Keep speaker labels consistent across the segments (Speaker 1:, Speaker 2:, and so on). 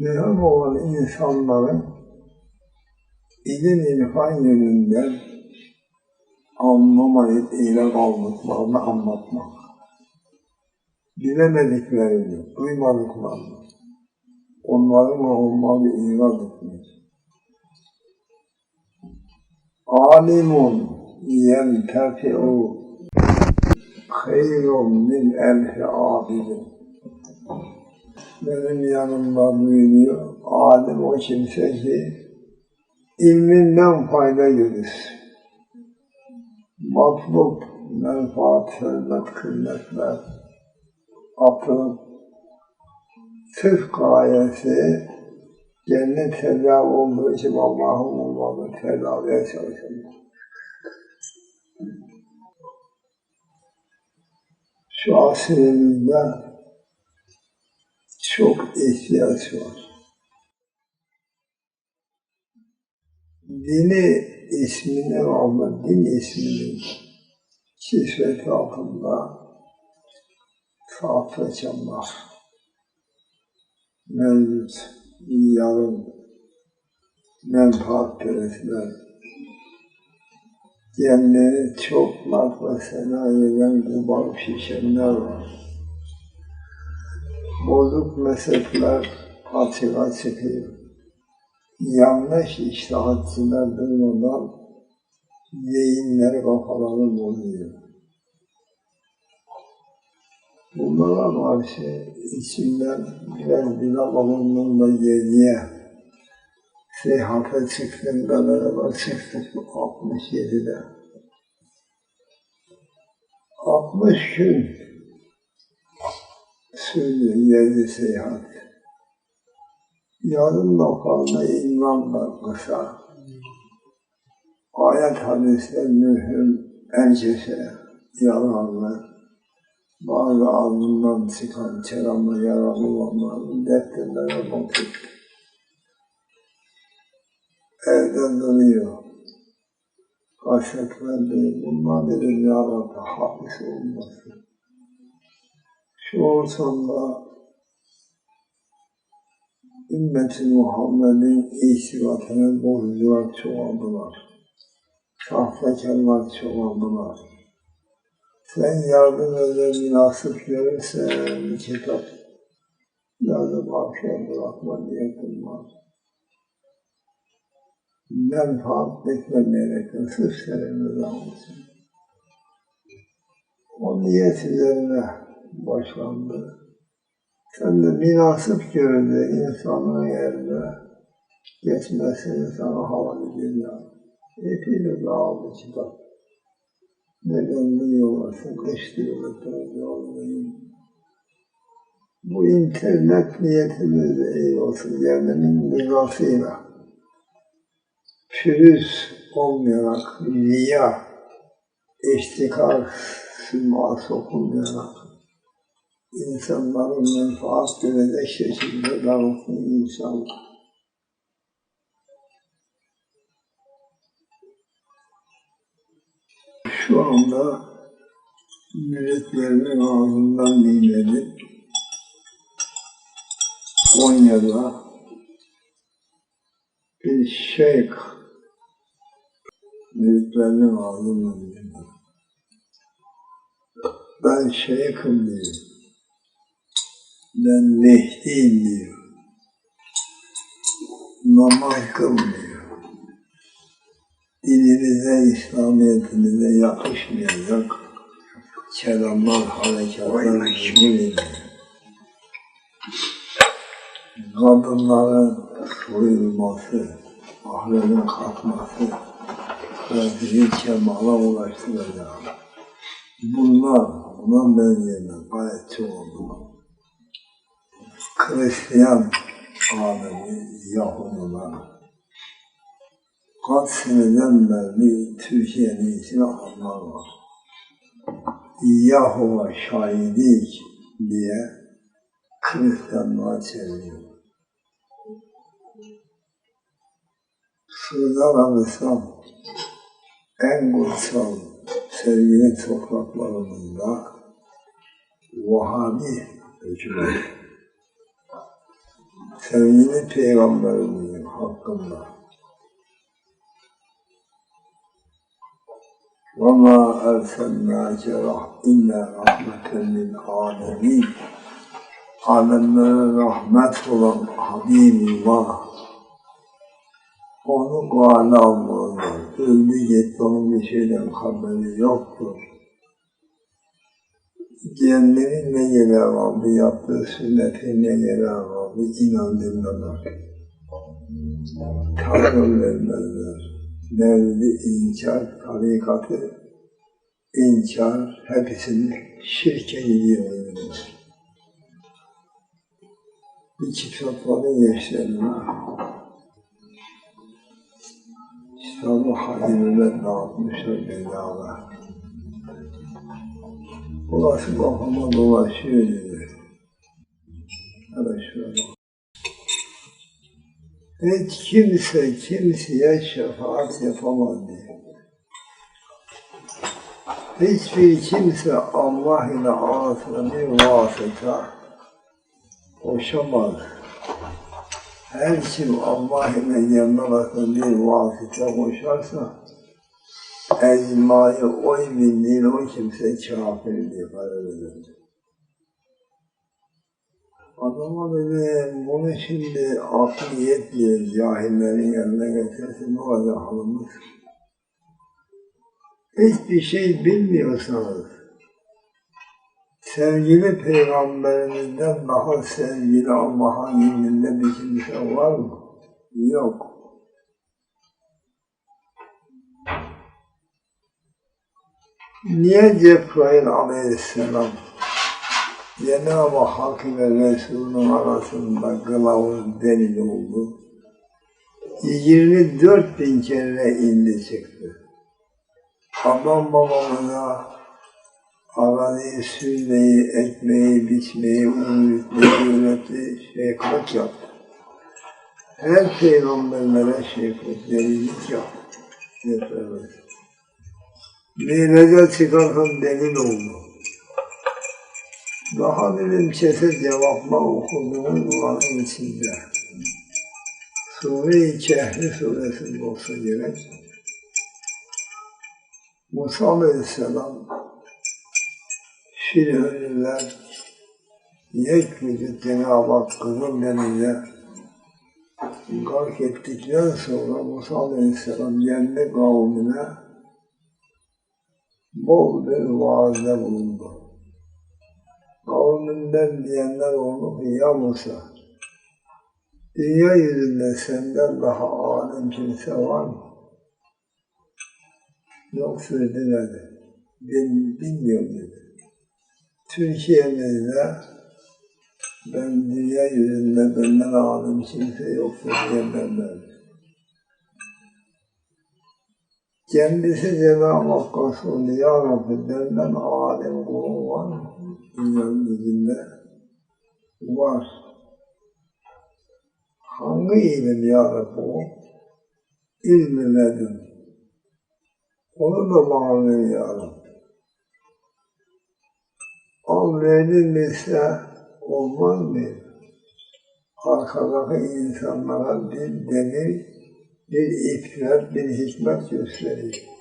Speaker 1: mühim olan insanların ilim irfan yönünden anlamayıp eyle kaldıklarını anlatmak. Bilemediklerini, duymadıklarını, onların olmalı ilan etmek. Alimun yentefi'u hayrun min elfi abidin. Benim yanımda buyuruyor, alim o kimse ki ilminden fayda görür. Matlub, menfaat, hürmet, kıymetler, atılıp sırf gayesi cennet tedavi olduğu için Allah'ın olmalı tedaviye çalışırlar. Şu asirimizde çok ihtiyaç var. Dini ismine rağmen din isminin kisveti altında sahte çamlar mevcut, yarın menfaatperestler kendini çok mat ve sena eden kubar şişenler var. Bozuk mezhepler açığa çıkıyor. Yanlış iştahatçılar durmadan yayınları kafalarını bozuyor. Bunlara karşı içimden biraz bilal alınmamla geriye seyahate çıktığımda beraber çıktık 67'de. 60 gün sürdü yedi seyahat. Yarım fazla imam var kısa. Ayet hadisler mühim, erkese, yalanlar. Bazı ağzından çıkan kelamla yaralı olanların defterlere bakıp evden duruyor. Kaşıklar değil, bunlar dedim ya Rabbi, hafif olmasın. Şu ortamda ümmeti Muhammed'in ihtivatına bozucular çoğaldılar. Sahtekarlar çoğaldılar. Sen yardım eder münasip görürsen kitap yardım akşam bırakma niyetim var. Menfaat beklemeyerek sırf senin rızan olsun. O niyet üzerine başlandı. Sen de münasip görünce insanın yerine geçmesini sana havale ediyor. Epeyce dağıldı kitap. Neden duyuyorlarsa kışlıyorlar yollayın. Bu internet niyetimiz iyi olsun. Kendinin rızasıyla pürüz olmayarak, riya, iştikar, sima sokulmayarak insanların menfaat görecek şekilde dağıtın inşallah. Şu anda müritlerinin ağzından dinledim. Konya'da bir şeyh müritlerinin ağzından dinledim. Ben şeyhim diyor. Ben Mehdi'yim diyor. Namaz kılmıyor. Dinimize, İslamiyetimize yakışmayacak kelamlar, harekatlar ediyor. Kadınların soyulması, ahlakın kalkması, kalbini kemala ulaştıracak. Bunlar buna benzeyen gayet çok oldu. Hristiyan alemi, Yahudiler, kaç seneden beri Türkiye'nin içine adlar var. Yahova şahidik diye Hristiyanlığa çeviriyor. Suudi Arabistan en kutsal sevgili topraklarımızda Vahabi hükümet sevgili peygamberimizin hakkında وَمَا أَرْسَلْنَاكَ إِلَّا رَحْمَةً لِلْعَالَمِينَ Alemlere rahmet olan Habibullah onu gale almalılar. Öldü gitti onun bir şeyden haberi yoktur. Kendinin ne gelir vardı, yaptığı sünnetin ne gelir vardı, inandırmalar. Tanrı vermezler. Mevlidi inkar, tarikatı inkar, hepsini şirke gidiyorlar. Bir kitapları geçlerine kitabı haliminden dağıtmışlar bedava. Burası kafama dolaşıyor dedi. Bak. Hiç kimse kimseye şefaat yapamaz diyor. Hiçbir kimse Allah ile arasında bir vasıta koşamaz. Her kim Allah ile yanına bir vasıta koşarsa ecmayı oy bindiğin o kimse kafir diye karar verir. Adama dedim, bunu şimdi aklı yetmiyor, cahillerin yanına getirsin, o kadar halımız. Hiçbir şey bilmiyorsanız, sevgili peygamberimizden daha sevgili Allah'ın indinde bir kimse var mı? Yok. Niye Cebrail aleyhisselam Cenab-ı Hak ve Resul'ün arasında kılavuz delil oldu? 24 bin kere indi çıktı. Adam babamıza arabayı sürmeyi, ekmeği, biçmeyi, unutmayı öğretti, şefkat yaptı. Her peygamberlere şefkat, delilik yaptı. Miraca çıkarken delil oldu. Daha dedim kesin cevapla okuduğum Kur'an'ın içinde. Sure-i Kehri suresinde olsa gerek. Musa Aleyhisselam Firavunlar yek vücut Cenab-ı Hak kızıl denize gark ettikten sonra Musa Aleyhisselam kendi kavmine bol bir vaazda bulundu. Kavminden diyenler oldu ki ya Musa dünya yüzünde senden daha alim kimse var mı? Yok söyledi dedi. Ben bilmiyorum dedi. Türkiye'mizde ben dünya yüzünde benden alim kimse yoktur diyenlerden. Kendisi Cenab-ı Hak Resulü Ya Rabbi benden alim kulun var mı? Dünyanın yüzünde var. Hangi ilim Ya Rabbi o? İlmi ledün. Onu da bana ver Ya Rabbi. Al verilirse olmaz mı? Arkadaki insanlara bir demir, bir ifrat, bir hikmet gösterir.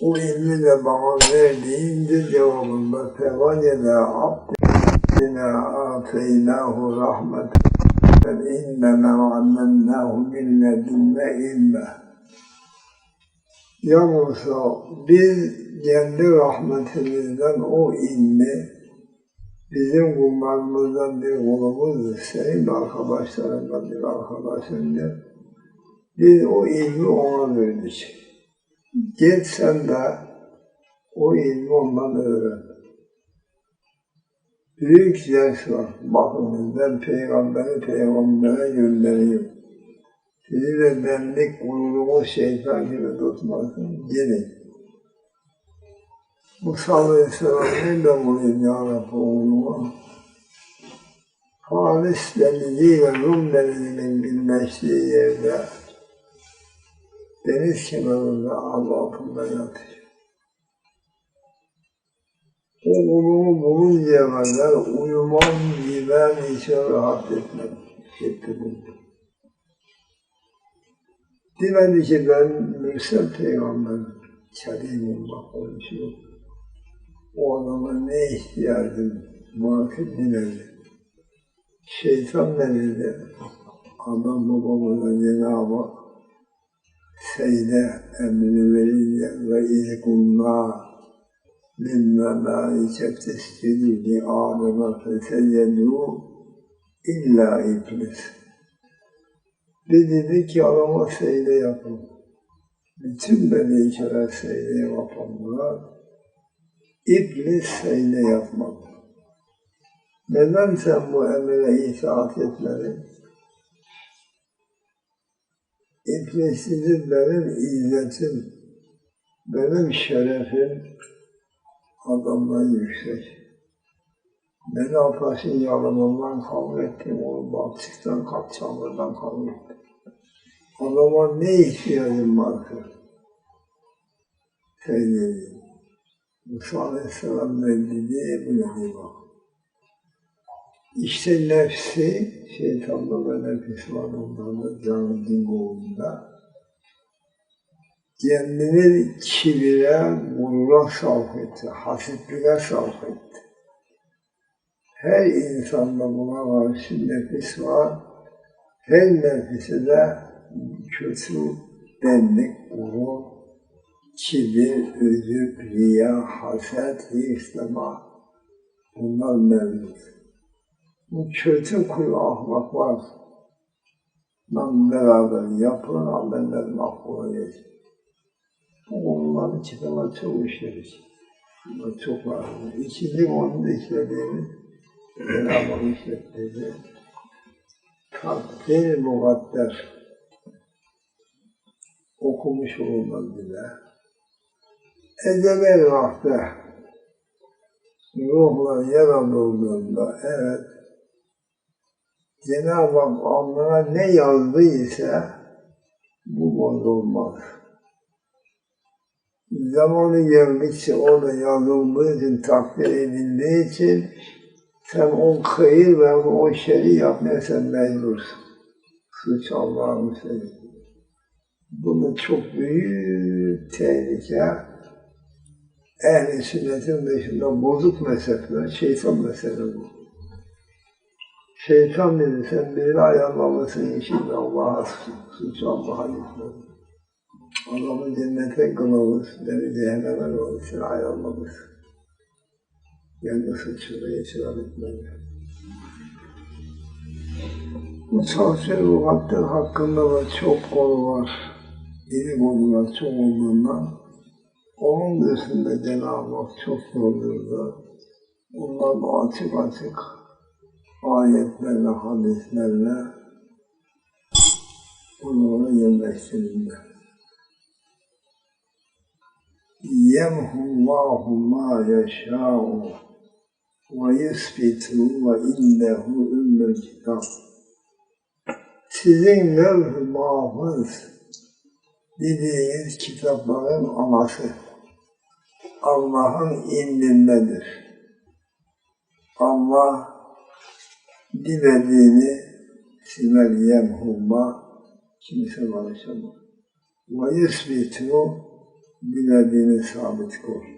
Speaker 1: O ilmi de bana verdiğinde cevabında fevacede abdine ateynahu rahmeten innena allemnahu min ledunne ilme. Ya Musa, biz kendi rahmetimizden o ilmi bizim kullarımızdan bir kulumuzdur, senin arkadaşlarından bir arkadaşındır. Biz o ilmi ona verdik. Git sen de o ilmi ondan öğren. Büyük ders var. Bakın ben peygamberi peygambere gönderiyorum. Sizi de benlik gururumuz şeytan gibi tutmasın. Gidin. Musa Aleyhisselam nerede bulayım ya Rabbi oğlumu? Halis denizi ve Rum denizinin birleştiği yerde deniz kenarında Allah altında yatıyor. O kulumu buluncaya kadar uyumam, yemem, içe rahat etmem. Gitti buldu. Demedi ki ben Mürsel peygamber kerim olmak konuşuyor. O adama ne ihtiyacım var ki demedi. Şeytan ne dedi? Adam babamıza Cenab-ı şeyde emri verince ve ilkunna min memâike tescidi li âdeme fesecedû illa iblis. Dedi ki adama secde yapın. Bütün melekler secde yapanlar iblis secde yapmadı. Neden sen bu emre itaat etmedin? İblis dedi benim izzetim, benim şerefim, adamdan yüksek. Beni Abbas'ın yalanından kavga ettim, onu balçıktan kalk çamurdan kavga ettim. Adama ne ihtiyacım var ki? Şey dedi, Musa Aleyhisselam ne dedi, bu dedi bak. İşte nefsi, şeytanda ve nefis var onlarda, canı dingoğunda. Kendini kibire, gurura sarf etti, hasipline sarf etti. Her insanda buna karşı nefis var. Her nefisi de kötü, benlik, gurur, kibir, özüp, riya, haset, hırslama bunlar mevcut. Bu kötü kul ahlaklar ben beraber yapılan geçti. Bu konuları kitaba çok işledik. Bunlar çok var. İkinci konuda işlediğimiz Cenab-ı Hak işlettiği takdir mukadder okumuş olunmaz bile. Ecel vakti ruhlar yaratıldığında evet Cenab-ı Hak onlara ne yazdıysa bu bozulmaz. Zamanı geldikçe orada yazıldığı için, takdir edildiği için sen o hayır ve o şeri yapmaya sen mecbursun. Suç Allah'ın seni. Bunu çok büyük tehlike ehli sünnetin dışında bozuk mezhepler, şeytan mezhebi bu. Şeytan dedi, sen beni ayarlamasın şimdi Allah'a suç Allah'a gitmedi. Adamı cennete kılavuz, beni cehenneme kılavuz, sen ayarlamasın. Yani suçunu itiraf. Bu tavsiye lügatler hakkında da çok konu var. İri konular çok olduğundan onun dışında Cenab-ı Hak çok. Onlar da açık açık ayetlerle, hadislerle onlara yerleştirildi. Yemhullahu ma yeşâ'u ve yesbitu ve innehu ümmül kitab. Sizin levh-ı dediğiniz kitapların anası Allah'ın indindedir. Allah dilediğini siler yemhullah kimse barışamaz. Ve yusbitu dilediğini sabit kıl.